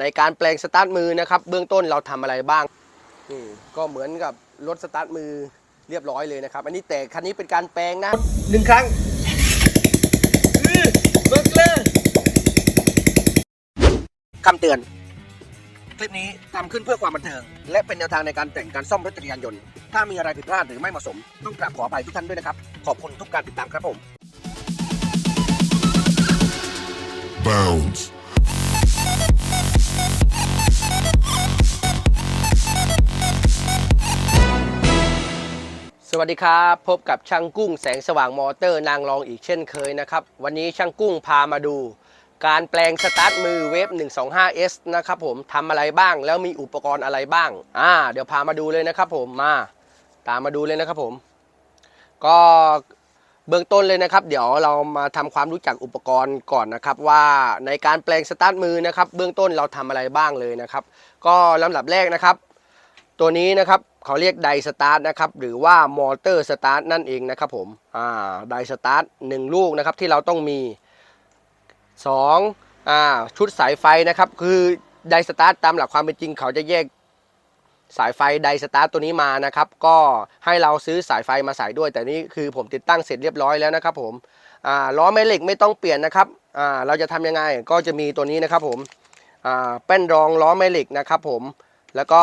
ในการแปลงสตาร์ทมือนะครับ เบื้องต้นเราทำอะไรบ้างนี่ก็เหมือนกับรถสตาร์ทมือเรียบร้อยเลยนะครับ อันนี้แต่คันนี้เป็นการแปลงนะหนึ่งครั้งเบิกเลยคำเตือน คลิปนี้ทำขึ้นเพื่อความบันเทิง และเป็นแนวทางในการแต่งการซ่อมรถจักรยานยนต์ ถ้ามีอะไรผิดพลาดหรือไม่เหมาะสม ต้องกราบขออภัยทุกท่านด้วยนะครับ ขอบคุณทุกการติดตามครับผม Bounds. สวัสดีครับ พบกับช่างกุ้งแสงสว่างมอเตอร์นางรองอีกเช่นเคยนะครับ วันนี้ช่างกุ้งพามาดู การแปลงสตาร์ทมือเวฟ 125S นะครับผมทำอะไรบ้างแล้วมีอุปกรณ์อะไรบ้าง อ่า เดี๋ยวพามาดูเลยนะครับผมมา ตามมาดูเลยนะครับผม ก็เบื้องต้นเลยนะครับ เดี๋ยวเรามาทำความรู้จักอุปกรณ์ก่อนนะครับ ว่าในการแปลงสตาร์ทมือนะครับ เบื้องต้นเราทำอะไรบ้างเลยนะครับ ก็ลำดับแรกนะครับ ตัวนี้นะครับเขาเรียกไดสตาร์ทนะครับหรือว่ามอเตอร์สตาร์ทนั่นเองนะครับผมอ่าไดสตาร์ทหนึ่งลูกนะครับที่เราต้องมี2อ่าชุดสายไฟนะครับคือไดสตาร์ทตามหลักความเป็นจริง เขาจะแยกสายไฟไดสตาร์ทตัวนี้มานะครับ ก็ให้เราซื้อสายไฟมาใส่ด้วย แต่นี่คือผมติดตั้งเสร็จเรียบร้อยแล้วนะครับผมอ่าล้อแม่เหล็กไม่ต้องเปลี่ยนนะครับอ่าเราจะทำยังไงก็จะมีตัวนี้นะครับผมอ่าแป้นรองล้อแม่เหล็กนะครับผมแล้วก็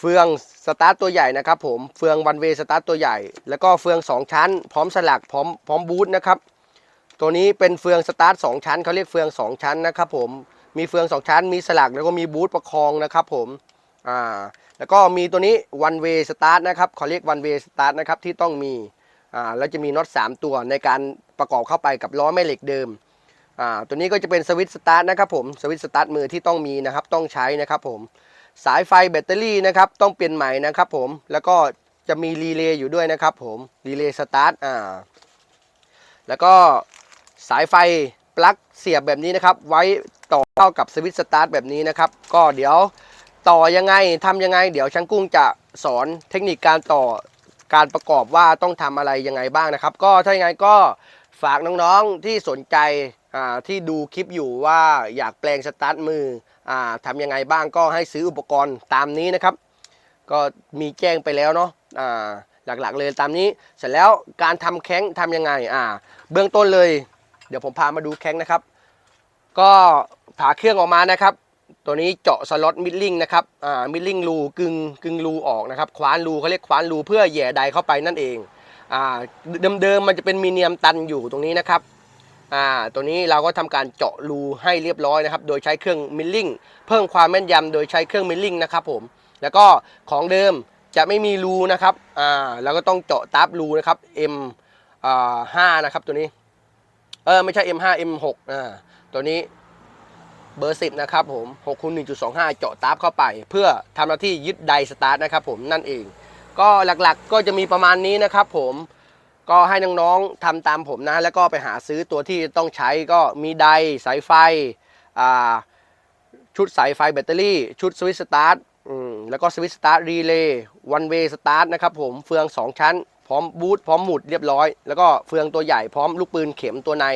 เฟืองสตาร์ตตัวใหญ่นะครับผมเฟืองวันเวสตาร์ตตัวใหญ่ แล้วก็เฟือง 2 ชั้น พร้อมสลักพร้อมพร้อมบูทนะครับตัวนี้เป็นเฟืองสตาร์ทสองชั้นเขาเรียกเฟือง 2 ชั้นนะครับผมมีเฟือง 2 ชั้น มีสลักแล้วก็มีบูทประคองนะครับผมอ่าแล้วก็มีตัวนี้วันเวสตาร์ทนะครับเขาเรียกวันเวสตาร์ทนะครับที่ต้องมีอ่าแล้วจะมีน็อต3ตัวในการประกอบเข้าไปกับล้อแม่เหล็กเดิมอ่าตัวนี้ก็จะเป็นสวิตช์สตาร์ทนะครับผมสวิตช์สตาร์ทมือที่ต้องมีนะครับต้องใช้นะครับผม สายไฟแบตเตอรี่นะครับต้องเปลี่ยนใหม่นะครับผมแล้วก็จะมีรีเลย์อยู่ด้วยนะครับผมรีเลย์สตาร์ทอ่าแล้วก็สายไฟปลั๊กเสียบแบบนี้นะครับ ไว้ต่อเข้ากับสวิตช์สตาร์ทแบบนี้นะครับ ก็เดี๋ยวต่อยังไงทำยังไง เดี๋ยวช่างกุ้งจะสอนเทคนิคการต่อการประกอบว่าต้องทำอะไรยังไงบ้างนะครับ ก็ถ้าอย่างไรก็ฝากน้องๆที่สนใจอ่าที่ดูคลิปอยู่ว่าอยากแปลงสตาร์ทมือ ทำยังไงบ้างก็ให้ซื้ออุปกรณ์ตามนี้นะครับ ก็มีแจ้งไปแล้วเนาะหลักๆเลยตามนี้เสร็จแล้วการทำแข้งทำยังไงอ่า เบื้องต้นเลย เดี๋ยวผมพามาดูแข้งนะครับ ก็ผ่าเครื่องออกมานะครับ ตัวนี้เจาะสล็อตมิดลิงนะครับอ่ามิดลิงรูกึ่งกึ่งรูออกนะครับคว้านรูเขาเรียกคว้านรูเพื่อแย่ใดเข้าไปนั่นเองอ่าเดิมๆมันจะเป็นมีเนียมตันอยู่ตรงนี้นะครับ อ่าตัวนี้เราก็ทำการเจาะรูให้เรียบร้อยนะครับ โดยใช้เครื่องมิลลิ่งเพิ่มความแม่นยำโดยใช้เครื่องมิลลิ่งนะครับผมแล้วก็ของเดิมจะไม่มีรูนะครับอ่าเราก็ต้องเจาะตับรูนะครับ M อ่า5นะครับตัวนี้เออไม่ใช่ M5 M6 อ่าตัวนี้เบอร์ 10 นะครับผม6คูณ1.25 เจาะตับเข้าไป เพื่อทำหน้าที่ยึดไดสตาร์ทนะครับผมนั่นเอง ก็หลักๆก็จะมีประมาณนี้นะครับผม ก็ให้น้องๆทำตามผมนะ แล้วก็ไปหาซื้อตัวที่ต้องใช้ก็มีไดสายไฟชุดสายไฟแบตเตอรี่ ชุดสวิตช์สตาร์ทแล้วก็สวิตช์สตาร์ทรีเลย์วันเวย์สตาร์ทนะครับผมเฟือง 2 ชั้น พร้อมบูทพร้อมหมุดเรียบร้อย แล้วก็เฟืองตัวใหญ่พร้อมลูกปืนเข็มตัวใน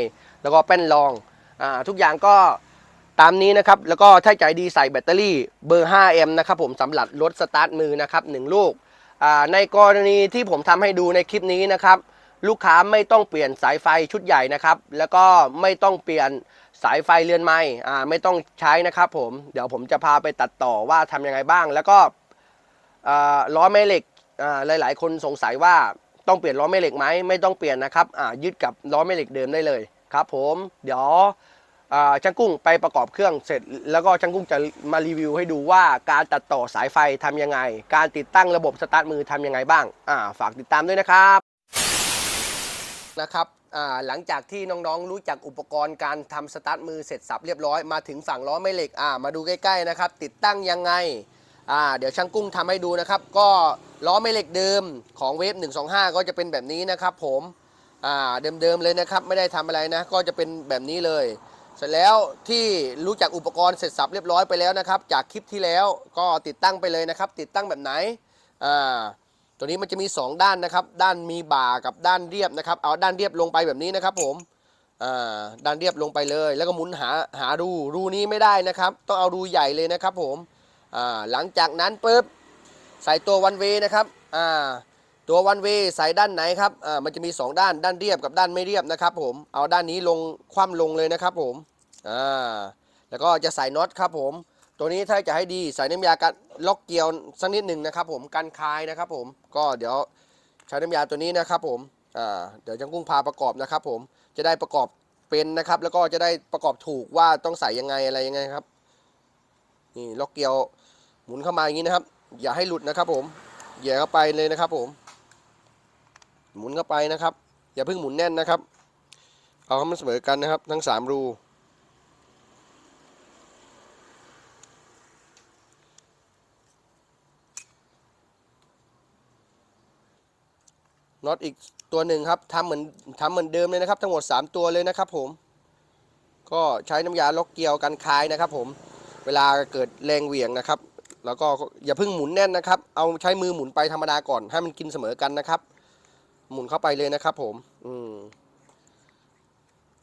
แล้วก็แป้นรองอทุกอย่างก็ตามนี้นะครับ แล้วก็ถ้าใจดีใส่แบตเตอรี่เบอร์ 5M นะครับผมสำหรับรถสตาร์ทมือนะครับหนึ่งลูกในกรณีที่ผมทำให้ดูในคลิปนี้นะครับ ลูกค้าไม่ต้องเปลี่ยนสายไฟชุดใหญ่นะครับ แล้วก็ไม่ต้องเปลี่ยนสายไฟเรือนไม้อ่าไม่ต้องใช้นะครับผมเดี๋ยวผมจะพาไปตัดต่อว่าทำยังไงบ้าง แล้วก็ล้อแม่เหล็กอ่าหลาย ๆ คนสงสัยว่าต้องเปลี่ยนล้อแม่เหล็กไหมไม่ต้องเปลี่ยนนะครับอ่ายึดกับล้อแม่เหล็กเดิมได้เลยครับ ผมเดี๋ยวช่างกุ้งไปประกอบเครื่องเสร็จ แล้วก็ช่างกุ้งจะมารีวิวให้ดูว่าการตัดต่อสายไฟทำยังไง การติดตั้งระบบสตาร์ทมือทำยังไงบ้างอ่าฝากติดตามด้วยนะครับ นะครับหลังจากที่น้องๆ รู้จักอุปกรณ์การทำสตาร์ทมือเสร็จสับเรียบร้อยมาถึงฝั่งล้อแม่เหล็กมาดูใกล้ๆนะครับ ติดตั้งยังไงเดี๋ยวช่างกุ้งทำให้ดูนะครับ ก็ล้อแม่เหล็กเดิมของเวฟ125 ก็จะเป็นแบบนี้นะครับ ผมเดิมๆเลยนะครับ ไม่ได้ทำอะไรนะ ก็จะเป็นแบบนี้เลย เสร็จแล้วที่รู้จักอุปกรณ์เสร็จสับเรียบร้อยไปแล้วนะครับ จากคลิปที่แล้วก็ติดตั้งไปเลยนะครับ ติดตั้งแบบไหนอ่า ตัวนี้มันจะมี 2 ด้านนะครับ ด้านมีบ่ากับด้านเรียบนะครับ เอาด้านเรียบลงไปแบบนี้นะครับ ผมอ่าดันเรียบลงไปเลย แล้วก็หมุนหาหารูรูนี้ไม่ได้นะครับ ต้องเอารูใหญ่เลยนะครับ ผมอ่าหลังจากนั้นปุ๊บใส่ตัววันเวนะครับอ่าตัววันเวใส่ด้านไหนครับอ่ามันจะมี 2 ด้านด้านเรียบกับด้านไม่เรียบนะครับ ผมเอาด้านนี้ลงคว่ำลงเลยนะครับ ผมอ่าแล้วก็จะใส่น็อตครับ ผม ตัวนี้ถ้าจะให้ดีใส่น้ำยากันล็อกเกลียวสักนิดหนึ่งนะครับ ผมกันคายนะครับผมก็เดี๋ยวใช้น้ำยาตัวนี้นะครับ ผมอ่าเดี๋ยวจังกุ้งพาประกอบนะครับ ผมจะได้ประกอบเป็นนะครับ แล้วก็จะได้ประกอบถูกว่าต้องใส่ยังไงอะไรยังไงครับนี่ล็อกเกลียวหมุนเข้ามาอย่างนี้นะครับ อย่าให้หลุดนะครับ ผมแหย่เข้าไปเลยนะครับ ผม หมุนเข้าไปนะครับ อย่าเพิ่งหมุนแน่นนะครับ เอาให้มันเสมอกันนะครับ ทั้งสามรู น็อตอีกตัวหนึ่งครับทำเหมือนทำเหมือนเดิมเลยนะครับ ทั้งหมด 3 ตัวเลยนะครับผม ก็ใช้น้ำยาล็อกเกลียวกันคายนะครับ ผมเวลาเกิดแรงเหวี่ยงนะครับ แล้วก็อย่าเพิ่งหมุนแน่นนะครับ เอาใช้มือหมุนไปธรรมดาก่อนให้มันกินเสมอกันนะครับ หมุนเข้าไปเลยนะครับ ผม อืม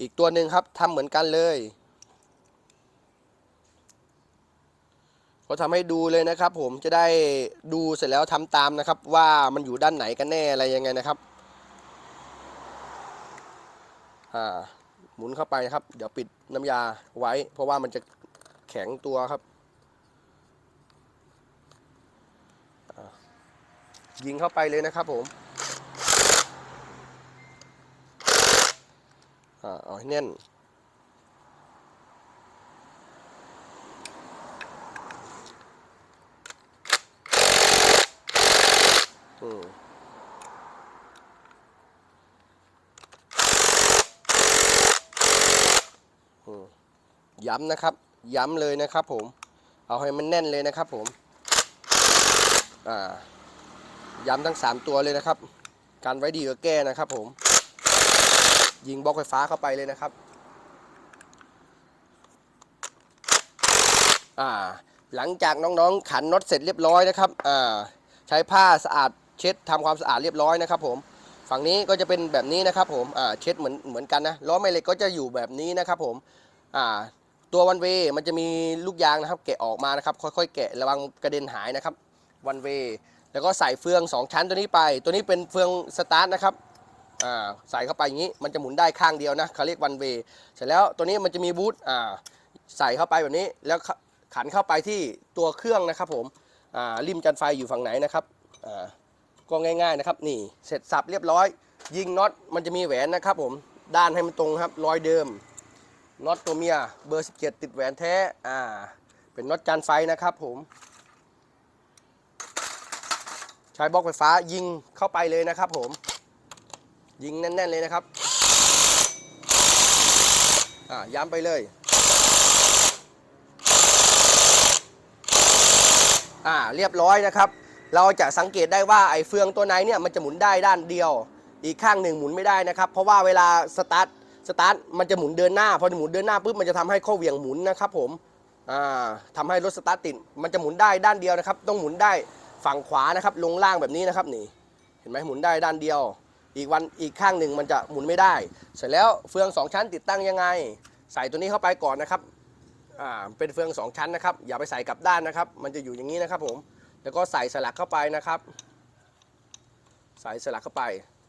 อีกตัวหนึ่งครับทำเหมือนกันเลย ก็ทำให้ดูเลยนะครับ ผมจะได้ดูเสร็จแล้วทำตามนะครับ ว่ามันอยู่ด้านไหนกันแน่อะไรยังไงนะครับอ่าหมุนเข้าไปนะครับ เดี๋ยวปิดน้ำยาไว้ เพราะว่ามันจะแข็งตัวครับยิงเข้าไปเลยนะครับผมอ่าเอาให้แน่น อืมอืม ย้ำนะครับ ย้ำเลยนะครับผม เอาให้มันแน่นเลยนะครับผม อ่า ย้ำทั้ง 3 ตัวเลยนะครับ การไว้ดีกว่าแก้นะครับผม ยิงบล็อกไฟฟ้าเข้าไปเลยนะครับ อ่า หลังจากน้องๆ ขันน็อตเสร็จเรียบร้อยนะครับ อ่า ใช้ผ้าสะอาดเช็ดทำความสะอาดเรียบร้อยนะครับผม ฝั่งนี้ก็จะเป็นแบบนี้นะครับผมอ่าเช็ดเหมือนเหมือนกันนะล้อแม่เหล็กก็จะอยู่แบบนี้นะครับผมอ่าตัววันเวมันจะมีลูกยางนะครับ แกะออกมานะครับค่อยๆ แกะระวังกระเด็นหายนะครับวันเวแล้วก็ใส่เฟือง 2 ชั้นตัวนี้ไป ตัวนี้เป็นเฟืองสตาร์ทนะครับอ่าใส่เข้าไปอย่างนี้มันจะหมุนได้ข้างเดียวนะเขาเรียกวันเวเสร็จแล้วตัวนี้มันจะมีบูทอ่าใส่เข้าไปแบบนี้แล้วขันเข้าไปที่ตัวเครื่องนะครับผมอ่าริมจันไฟอยู่ฝั่งไหนนะครับอ่า ก็ง่ายๆนะครับนี่เสร็จสับเรียบร้อย ยิงน็อตมันจะมีแหวนนะครับผมด้านให้มันตรงครับรอยเดิมน็อตตัวเมียเบอร์ 17 ติดแหวนแท้อ่าเป็นน็อตจานไฟนะครับผมใช้บล็อกไฟฟ้ายิงเข้าไปเลยนะครับผม ยิงแน่น ๆ เลยนะครับอ่าย้ำไปเลยอ่าเรียบร้อยนะครับ เราจะสังเกตได้ว่าไอ้เฟืองตัวไหนเนี่ยมันจะหมุนได้ด้านเดียว อีกข้างหนึ่งหมุนไม่ได้นะครับ เพราะว่าเวลาสตาร์ทสตาร์ทมันจะหมุนเดินหน้า พอหมุนเดินหน้าปุ๊บมันจะทำให้ข้อเหวี่ยงหมุนนะครับผมอ่าทำให้รถสตาร์ทติดมันจะหมุนได้ด้านเดียวนะครับ ต้องหมุนได้ฝั่งขวานะครับ ลงล่างแบบนี้นะครับนี่ เห็นไหมหมุนได้ด้านเดียว อีกวันอีกข้างหนึ่งมันจะหมุนไม่ได้ เสร็จแล้วเฟืองสองชั้นติดตั้งยังไง ใส่ตัวนี้เข้าไปก่อนนะครับอ่าเป็นเฟืองสองชั้นนะครับ อย่าไปใส่กลับด้านนะครับ มันจะอยู่อย่างนี้นะครับผม แล้วก็ใส่สลักเข้าไปนะครับ ใส่สลักเข้าไป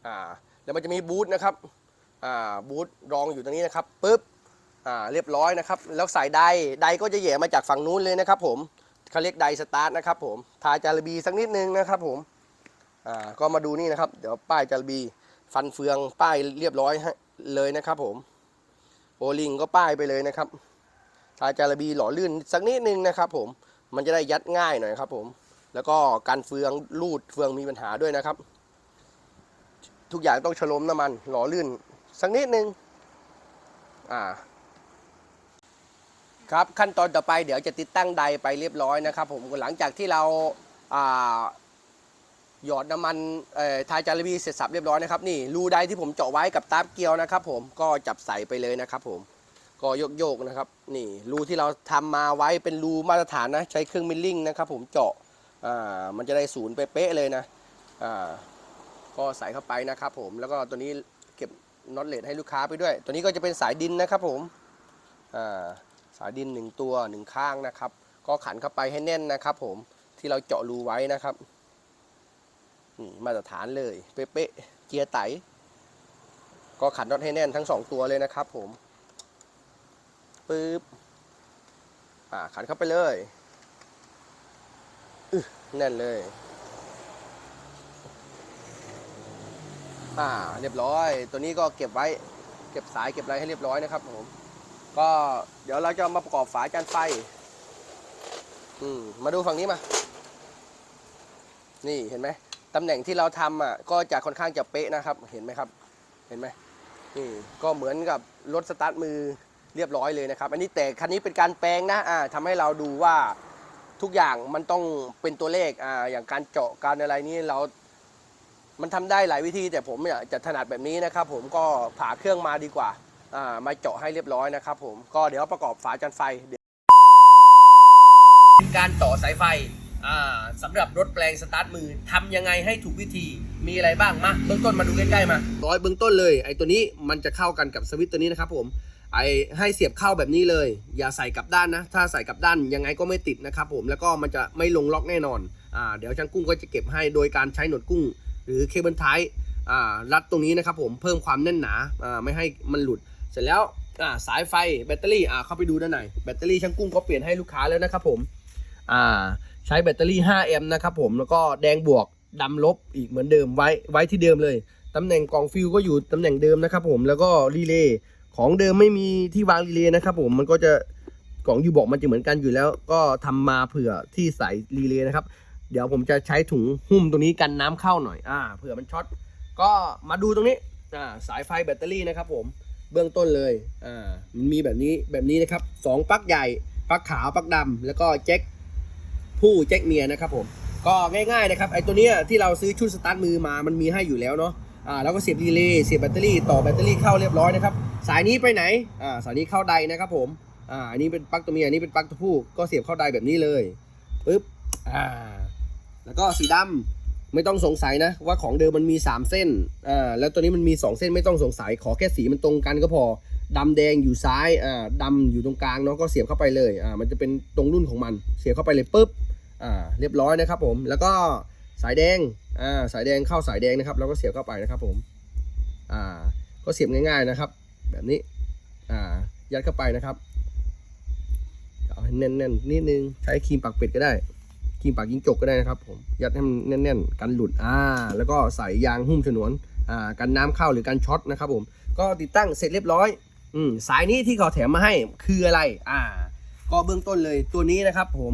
อ่าแล้วมันจะมีบูทนะครับอ่าบูทรองอยู่ตรงนี้นะครับปุ๊บอ่าเรียบร้อยนะครับแล้วใส่ไดไดก็จะแหย่มาจากฝั่งนู้นเลยนะครับ ผมเขาเรียกไดสตาร์ทนะครับผมทาจารบีสักนิดนึงนะครับผมอ่าก็มาดูนี่นะครับ เดี๋ยวป้ายจารบีฟันเฟืองป้ายเรียบร้อยเลยนะครับผมโอลิงก็ป้ายไปเลยนะครับทาจารบีหล่อลื่นสักนิดนึงนะครับผมมันจะได้ยัดง่ายหน่อยครับผม แล้วก็การเฟืองรูดเฟืองมีปัญหาด้วยนะครับ ทุกอย่างต้องฉลมน้ำมันหล่อลื่น สักนิดนึงอ่า ครับขั้นตอนต่อไปเดี๋ยวจะติดตั้งไดไปเรียบร้อยนะครับ ผมหลังจากที่เราอ่าหยอดน้ำมันเอ่อทายจารบีเสร็จสับเรียบร้อยนะครับนี่รูไดที่ผมเจาะไว้กับตาบเกลียวนะครับ ผมก็จับใส่ไปเลยนะครับ ผมก็โยกโยกๆนะครับ นี่รูที่เราทำมาไว้เป็นรูมาตรฐานนะ ใช้เครื่องมิลลิ่งนะครับ ผมเจาะ อ่ามันจะได้ศูนย์เป๊ะเลยนะอ่าก็ใส่เข้าไปนะครับผมแล้วก็ตัวนี้เก็บน็อตเลดให้ลูกค้าไปด้วย ตัวนี้ก็จะเป็นสายดินนะครับผมอ่าสายดินหนึ่งตัวหนึ่งข้างนะครับ ก็ขันเข้าไปให้แน่นนะครับ ผมที่เราเจาะรูไว้นะครับนี่มาตรฐานเลย เป๊ะเกียร์ไตก็ขันน็อตให้แน่นทั้งสองตัวเลยนะครับ ผมปึ๊บอ่าขันเข้าไปเลย แน่นเลยอ่าเรียบร้อย ตัวนี้ก็เก็บไว้ เก็บสายเก็บอะไรให้เรียบร้อยนะครับผมก็เดี๋ยวเราจะมาประกอบฝาจานไฟ อืม มาดูฝั่งนี้มา นี่เห็นไหมตำแหน่งที่เราทำอะ ก็จะค่อนข้างจะเป๊ะนะครับ เห็นไหมครับ เห็นไหมนี่ก็เหมือนกับรถสตาร์ทมือเรียบร้อยเลยนะครับ อันนี้แต่คันนี้เป็นการแปลงนะ อ่าทำให้เราดูว่า ทุกอย่างมันต้องเป็นตัวเลขอ่าอย่างการเจาะการอะไรนี่เรา มันทำได้หลายวิธี แต่ผมเนี่ยจะถนัดแบบนี้นะครับ ผมก็ผ่าเครื่องมาดีกว่าอ่ามาเจาะให้เรียบร้อยนะครับ ผมก็เดี๋ยวประกอบฝาจานไฟเดี๋ยวการต่อสายไฟอ่าสำหรับรถแปลงสตาร์ทมือทำยังไงให้ถูกวิธีมีอะไรบ้างมาเบื้องต้นมาดูใกล้ๆมาร้อยเบื้องต้นเลยไอ้ตัวนี้มันจะเข้ากันกับสวิตช์ตัวนี้นะครับผม ไอให้เสียบเข้าแบบนี้เลย อย่าใส่กลับด้านนะ ถ้าใส่กลับด้านยังไงก็ไม่ติดนะครับผมแล้วก็มันจะไม่ลงล็อกแน่นอนอ่าเดี๋ยวช่างกุ้งก็จะเก็บให้โดยการใช้หนวดกุ้ง หรือเคเบิลไทป์อ่ารัดตรงนี้นะครับผมเพิ่มความแน่นหนาอ่าไม่ให้มันหลุด เสร็จแล้วอ่าสายไฟแบตเตอรี่อ่าเข้าไปดูด้านในแบตเตอรี่ช่างกุ้งก็เปลี่ยนให้ลูกค้าแล้วนะครับผมอ่าใช้แบตเตอรี่ 5 แอมป์นะครับผมแล้วก็แดงบวกดำลบอีกเหมือนเดิมไว้ไว้ที่เดิมเลยตำแหน่งกล่องฟิวก็อยู่ตำแหน่งเดิมนะครับผมแล้วก็รีเลย์ ของเดิมไม่มีที่วางรีเลย์นะครับ ผมมันก็จะกล่องยูบอกมันจะเหมือนกันอยู่แล้ว ก็ทำมาเผื่อที่ใส่รีเลย์นะครับ เดี๋ยวผมจะใช้ถุงหุ้มตรงนี้กันน้ำเข้าหน่อยอ่าเผื่อมันช็อตก็มาดูตรงนี้อ่าสายไฟแบตเตอรี่นะครับ ผมเบื้องต้นเลยอ่ามันมีแบบนี้แบบนี้นะครับสองปลั๊กใหญ่ปลั๊กขาวปลั๊กดำแล้วก็แจ็คผู้แจ็คเมียนะครับ ผมก็ง่ายๆนะครับไอ้ตัวเนี้ยที่เราซื้อชุดสตาร์ทมือมามันมีให้อยู่แล้วเนาะ อ่าแล้วก็เสียบรีเลย์เสียบแบตเตอรี่ต่อแบตเตอรี่เข้าเรียบร้อยนะครับสายนี้ไปไหนอ่าสายนี้เข้าไดนะครับผมอ่าอันนี้เป็นปลั๊กตัวเมียอันนี้เป็นปลั๊กตัวผู้ก็เสียบเข้าไดแบบนี้เลยปึ๊บอ่าแล้วก็สีดำไม่ต้องสงสัยนะว่าของเดิมมันมี 3 เส้นอ่าแล้วตัวนี้มันมี 2 เส้นไม่ต้องสงสัยขอแค่สีมันตรงกันก็พอดำแดงอยู่ซ้ายอ่าดำอยู่ตรงกลางเนาะก็เสียบเข้าไปเลยอ่ามันจะเป็นตรงรุ่นของมันเสียบเข้าไปเลยปุ๊บอ่าเรียบร้อยนะครับผมแล้วก็ สายแดงอ่าสายแดงเข้าสายแดงนะครับแล้วก็เสียบเข้าไปนะครับผมอ่าก็เสียบง่ายๆนะครับ แบบนี้อ่ายัดเข้าไปนะครับเอาให้แน่นๆนิดนึงใช้ครีมปักเป็ดก็ได้ครีมปากยิงจกก็ได้นะครับผมยัดให้มันแน่นๆ กันหลุดอ่าแล้วก็ใส่ยางหุ้มฉนวนอ่ากันน้ำเข้าหรือกันช็อตนะครับผมก็ติดตั้งเสร็จเรียบร้อยอืมสายนี้ที่เขาแถมมาให้คืออะไรอ่า ก็เบื้องต้นเลยตัวนี้นะครับผม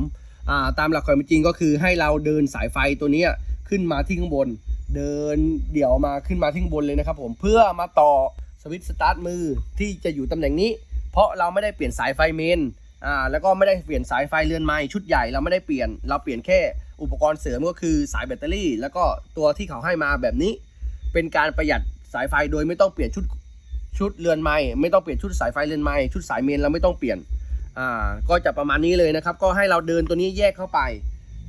ตามหลักความเป็นจริงก็คือให้เราเดินสายไฟตัวนี้ขึ้นมาที่ข้างบน เดินเดี่ยวมาขึ้นมาที่ข้างบนเลยนะครับผมเพื่อมาต่อสวิตช์สตาร์ทมือที่จะอยู่ตำแหน่งนี้ เพราะเราไม่ได้เปลี่ยนสายไฟเมนอ่าแล้วก็ไม่ได้เปลี่ยนสายไฟเรือนไม้ชุดใหญ่เราไม่ได้เปลี่ยน เราเปลี่ยนแค่อุปกรณ์เสริมก็คือสายแบตเตอรี่ แล้วก็ตัวที่เขาให้มาแบบนี้ เป็นการประหยัดสายไฟโดยไม่ต้องเปลี่ยนชุดชุดเรือนไม้ไม่ต้องเปลี่ยนชุดสายไฟเรือนไม้ชุดสายเมนเราไม่ต้องเปลี่ยน อ่าก็จะประมาณนี้เลยนะครับ ก็ให้เราเดินตัวนี้แยกเข้าไป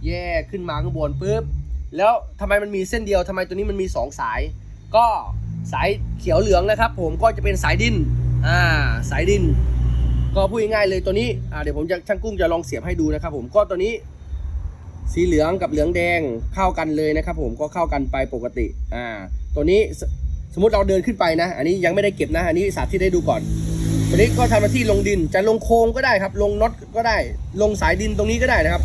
แยกขึ้นมาข้างบนปุ๊บแล้วทำไมมันมีเส้นเดียวทำไมตัวนี้มันมีสองสาย ก็สายเขียวเหลืองนะครับ ผมก็จะเป็นสายดินอ่าสายดิน ก็พูดง่ายๆเลยตัวนี้อ่าเดี๋ยวผมจะช่างกุ้งจะลองเสียบให้ดูนะครับ ผมก็ตัวนี้ สีเหลืองกับเหลืองแดงเข้ากันเลยนะครับ ผมก็เข้ากันไปปกติอ่าตัวนี้สมมติเราเดินขึ้นไปนะ อันนี้ยังไม่ได้เก็บนะ อันนี้สาธิตให้ดูก่อน วันี้ก็ทำหน้าที่ลงดินจะลงโครงก็ได้ครับ ลงน็อตก็ได้ ลงสายดินตรงนี้ก็ได้นะครับ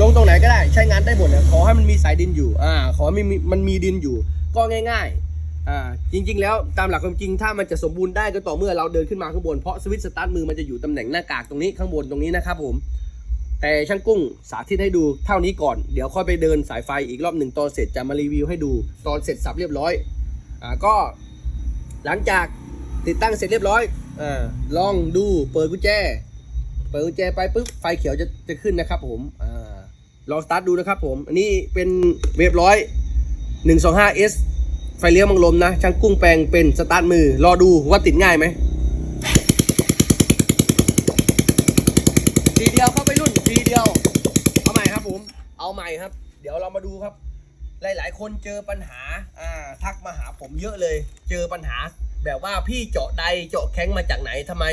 ลงตรงไหนก็ได้ใช้งานได้หมดนะขอให้มันมีสายดินอยู่อ่าขอให้มันมีมันมีดินอยู่ ก็ง่ายๆอ่าจริง ๆ แล้วตามหลักความจริงถ้ามันจะสมบูรณ์ได้ก็ต่อเมื่อเราเดินขึ้นมาข้างบนเพราะสวิตช์สตาร์ทมือมันจะอยู่ตำแหน่งหน้ากากตรงนี้ข้างบนตรงนี้นะครับผมแต่ช่างกุ้งสาธิตให้ดูเท่านี้ก่อนเดี๋ยวค่อยไปเดินสายไฟอีกรอบหนึ่งตอนเสร็จจะมารีวิวให้ดูตอนเสร็จสับเรียบร้อยอ่าก็หลังจากติดตั้งเสร็จเรียบร้อย อาลองดูเปิดกุญแจ เปิดกุญแจไปปุ๊บไฟเขียวจะจะขึ้นนะครับ ผมอาลองสตาร์ทดูนะครับ ผม อันนี้เป็นเวฟร้อย 125S ไฟเลี้ยวมังลมนะ ช่างกุ้งแปลงเป็นสตาร์ทมือ รอดูว่าติดง่ายไหมทีเดียวเข้าไปรุ่นทีเดียว เอาใหม่ครับผม เอาใหม่ครับ เดี๋ยวเรามาดูครับ หลาย ๆ คนเจอปัญหา อ่า ทักมาหาผมเยอะเลย เจอปัญหา แบบว่าพี่เจาะใดเจาะแข้งมาจากไหนทำไม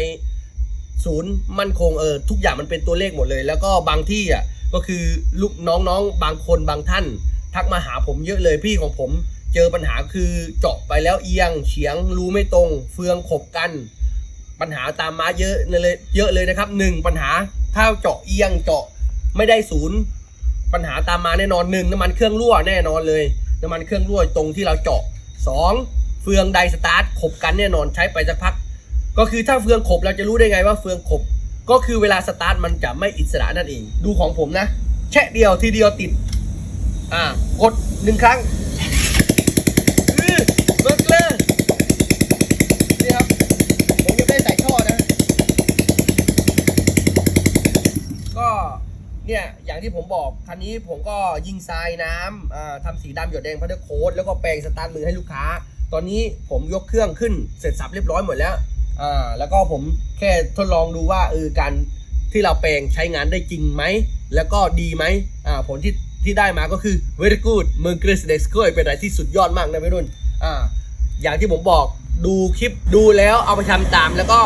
ศูนย์มั่นคงเออทุกอย่างมันเป็นตัวเลขหมดเลย แล้วก็บางที่อะก็คือลูกน้องๆบางคนบางท่าน ทักมาหาผมเยอะเลยพี่ของผม เจอปัญหาคือเจาะไปแล้วเอียงเฉียงรูไม่ตรง เฟืองขบกัน ปัญหาตามมาเยอะเลยเยอะเลยนะครับหนึ่งปัญหาถ้าเจาะเอียงเจาะไม่ได้ศูนย์ปัญหาตามมาแน่นอนหนึ่งน้ำมันเครื่องรั่วแน่นอนเลยน้ำมันเครื่องรั่วตรงที่เราเจาะสอง เฟืองไดสตาร์ทขบกันแน่นอนใช้ไปสักพัก ก็คือถ้าเฟืองขบเราจะรู้ได้ไงว่าเฟืองขบ ก็คือเวลาสตาร์ทมันจะไม่อิสระนั่นเอง ดูของผมนะ แช่เดียวทีเดียวติด อ่ากดหนึ่งครั้งอื้อเบิกเลยนี่ครับ ผมยังไม่ได้ใส่ท่อนะ ก็เนี่ยอย่างที่ผมบอกคันนี้ผมก็ยิงทรายน้ำอ่าทำสีดำหยดแดงพัตเตอร์โค้ดแล้วก็แปรงสตาร์ทมือให้ลูกค้า ตอนนี้ผมยกเครื่องขึ้นเสร็จสับเรียบร้อยหมดแล้วอ่าแล้วก็ผมแค่ทดลองดูว่าเออการที่เราแปลงใช้งานได้จริงไหม แล้วก็ดีไหมอ่าผลที่ที่ได้มาก็คือ very good เมืองกรีซเด็กสกเป็นอะไรที่สุดยอดมากนะพี่รุ่นอ่าอย่างที่ผมบอกดูคลิปดูแล้วเอาไปทำตามแล้วก็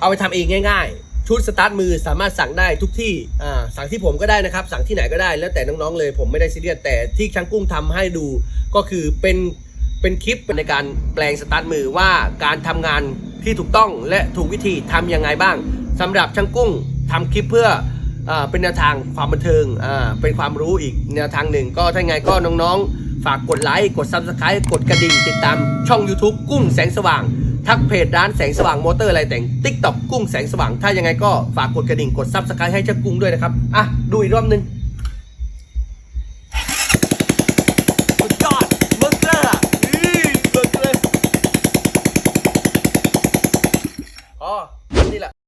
เอาไปทำเองง่ายๆ ชุดสตาร์ทมือสามารถสั่งได้ทุกที่อ่าสั่งที่ผมก็ได้นะครับ สั่งที่ไหนก็ได้แล้วแต่น้องๆเลย ผมไม่ได้ซีเรียสแต่ที่ช่างกุ้งทำให้ดูก็คือเป็น เป็นคลิปในการแปลงสตาร์ทมือว่าการทำงานที่ถูกต้องและถูกวิธีทำยังไงบ้างสำหรับช่างกุ้งทำคลิปเพื่ออเป็นแนวทางความบันเทิงเป็นความรู้อีกแนวทางหนึ่ง ก็ถ้าไงก็น้องๆ ฝากกดไลค์กด Subscribe กดกระดิ่งติดตามช่อง YouTube กุ้งแสงสว่าง ทักเพจร้านแสงสว่างมอเตอร์อะไรแต่ง TikTok กุ้งแสงสว่าง ถ้ายังไงก็ฝากกดกระดิ่งกด Subscribe ให้เจ้ากุ้งด้วยนะครับ อะ ดูอีกรอบนึง